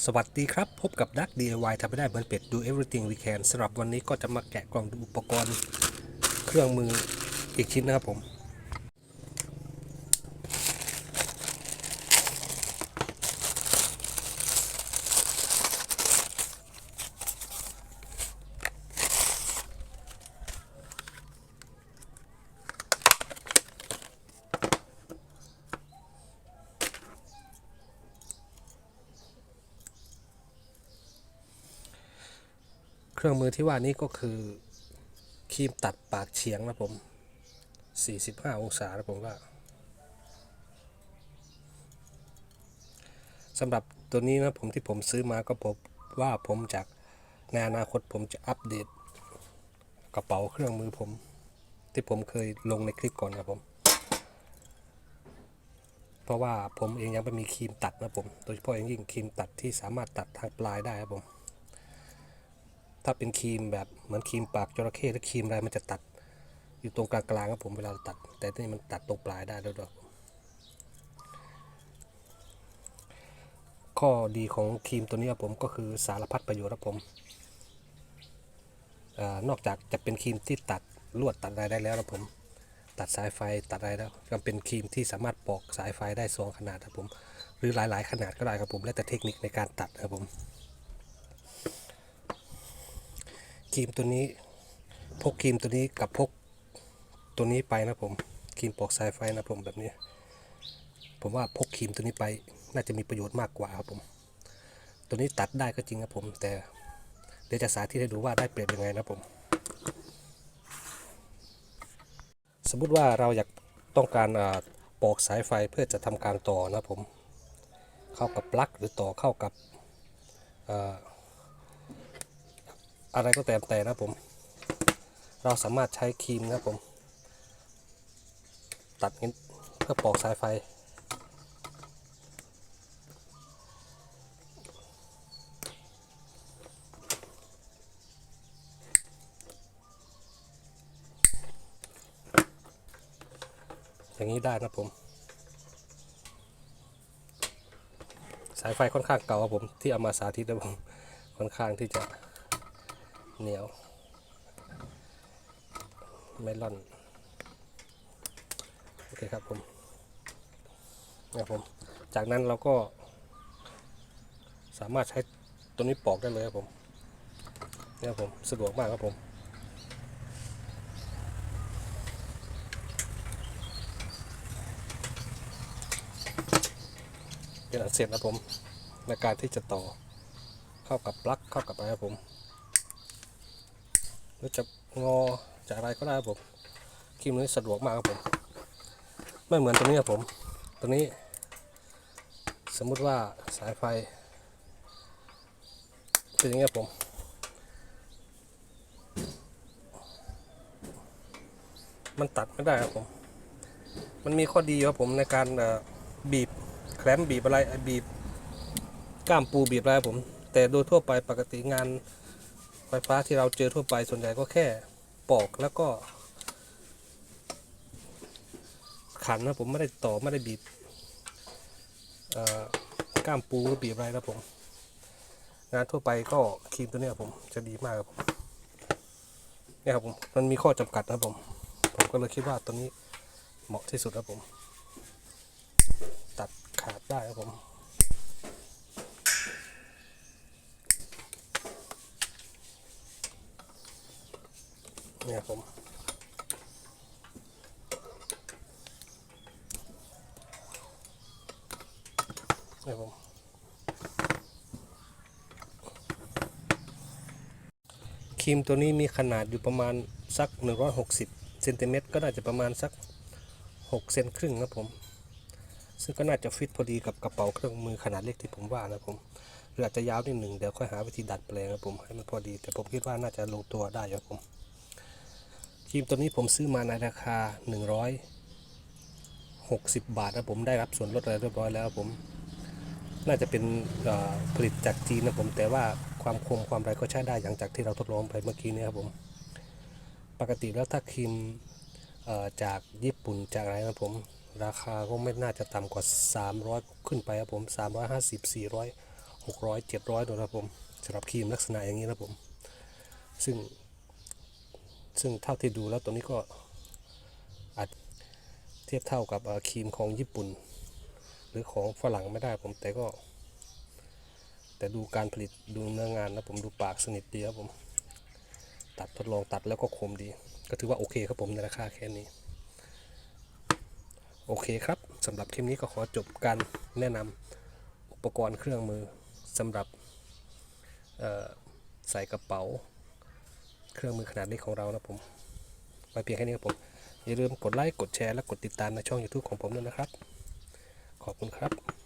สวัสดีครับ พบกับดัก DIY ทำไม่ได้เหมือนเป็ด do everything we can สำหรับวันนี้ก็จะมาแกะกล่องดูอุปกรณ์เครื่องมืออีกชิ้นนะครับผม เครื่องมือที่ว่านี้ก็คือครีมตัดปากเฉียงนะผม 45 องศานะผมว่าสำหรับตัวนี้นะผมที่ผมซื้อมาก็พบว่าผมจากในอนาคตผมจะอัปเดตกระเป๋าเครื่องมือผม ที่ผมเคยลงในคลิปก่อนนะผม เพราะว่าผมเองยังไม่มีครีมตัดนะผม โดยเฉพาะอย่างยิ่งครีมตัดที่สามารถตัดทางปลายได้ครับผม ถ้าเป็นครีมแบบเหมือนครีมปากจระเข้หรือครีมอะไรมันจะตัดอยู่ตรงกลางๆครับผมเวลาเราตัด แต่ที่นี่มันตัดตรงปลายได้ด้วยครับผมข้อดีของครีมตัวนี้ครับผมก็คือสารพัดประโยชน์ครับผมออนอกจากจะเป็นครีมที่ตัดลวดตัดอะไรได้แล้วครับผม ตัดสายไฟตัดอะไรแล้วก็เป็นครีมที่สามารถปอกสายไฟได้สองขนาดครับผม หรือหลายๆ ขนาดก็ได้ครับผม แล้วแต่เทคนิคในการตัดครับผม ครีมตัวนี้ พกครีมตัวนี้กับพกตัวนี้ไปนะผมครีมปอกสายไฟนะผมแบบนี้ ผมว่าพกครีมตัวนี้ไป น่าจะมีประโยชน์มากกว่าครับผม ตัวนี้ตัดได้ก็จริงครับผม แต่เดี๋ยวจะสาธิตให้ดูว่าได้เปรียบยังไงนะผม สมมุติว่าเราอยากต้องการอปอกสายไฟเพื่อจะทำการต่อนะผม เข้ากับปลั๊กหรือต่อเข้ากับ อะไรก็แต่แต่นะผม เราสามารถใช้ครีมนะผม ตัดนี้เพื่อปอกสายไฟ อย่างนี้ได้นะผมสายไฟค่อนข้างเก่าครับผมที่เอามาสาธิตนะผมค่อนข้างที่จะ เหนียว เมลอน โอเคครับผมนะครับผม จากนั้นเราก็สามารถใช้ตัวนี้ปอกได้เลยครับผมเนี่ยครับผมสะดวกมากครับผมเป็นอันเสร็จแล้วผมในการที่จะต่อเข้ากับปลั๊กเข้ากับอะไรครับผม รือจะงอจะอะไรก็ได้ผมครีมนี้สะดวกมากครับผม ไม่เหมือนตัวนี้ครับผม ตัวนี้ สมมุติว่าสายไฟ เป็นอย่างนี้ครับผมมันตัดไม่ได้ครับผม มันมีข้อดีครับผมในการบีบแคลมบีบอะไรบีบ ก้ามปูบีบอะไรครับผม แต่โดยทั่วไปปกติงาน ไฟฟ้าที่เราเจอทั่วไปส่วนใหญ่ก็แค่ปอกแล้วก็ ขันนะผมไม่ได้ต่อไม่ได้บีบก้ามปูหรือบีบอะไรนะผม งานทั่วไปก็ครีมตัวนี้ผมจะดีมากครับผมเนี่ยครับผมมันมีข้อจำกัดนะผม ผมก็เลยคิดว่าตัวนี้เหมาะที่สุดครับผม ตัดขาดได้ครับผม เนี่ยผมเนี่ยผมครีมตัวนี้มีขนาดอยู่ประมาณสัก 160เซนติเมตรก็น่าจะประมาณสัก 6 เซนครึ่งนะผม ซึ่งก็น่าจะฟิตพอดีกับกระเป๋าเครื่องมือขนาดเล็กที่ผมว่านะผมหรืออาจจะยาวนิดหนึ่งเดี๋ยวค่อยหาวิธีดัดแปลงนะผมให้มันพอดี แต่ผมคิดว่าน่าจะลงตัวได้ครับผม ครีมตัวนี้ผมซื้อมาในราคา 160 บาทนะผมได้รับส่วนลดอะไรเรียบร้อยแล้วผม น่าจะเป็นผลิตจากจีนนะผมแต่ว่าความคมความอะไรก็ใช้ได้อย่างจากที่เราทดลองไปเมื่อกี้นี้ครับผม ปกติแล้วถ้าครีมจากญี่ปุ่นจากอะไรนะผมราคาก็ไม่น่าจะต่ำกว่า 300 ขึ้นไปครับผม 350 400หกร้อยเจ็ดร้อยนะครับผมสำหรับครีมลักษณะอย่างนี้นะผม ซึ่ง ซึ่งเท่าที่ดูแล้วตัวนี้ก็อาจเทียบเท่ากับครีมของญี่ปุ่น หรือของฝรั่งไม่ได้ผมแต่ก็ แต่ดูการผลิตดูเนื้องานนะผมดูปากสนิทดีครับผม ตัดทดลองตัดแล้วก็คมดี ก็ถือว่าโอเคครับผมในราคาแค่นี้ โอเคครับสำหรับคลิปนี้ก็ขอจบการแนะนำอุปกรณ์เครื่องมือสำหรับใส่กระเป๋า เครื่องมือขนาดเล็กของเรานะผมไปเพียงแค่นี้ครับผม อย่าลืมกดไลค์ กดแชร์ และกดติดตามในช่อง YouTube ของผมด้วยนะครับ ขอบคุณครับ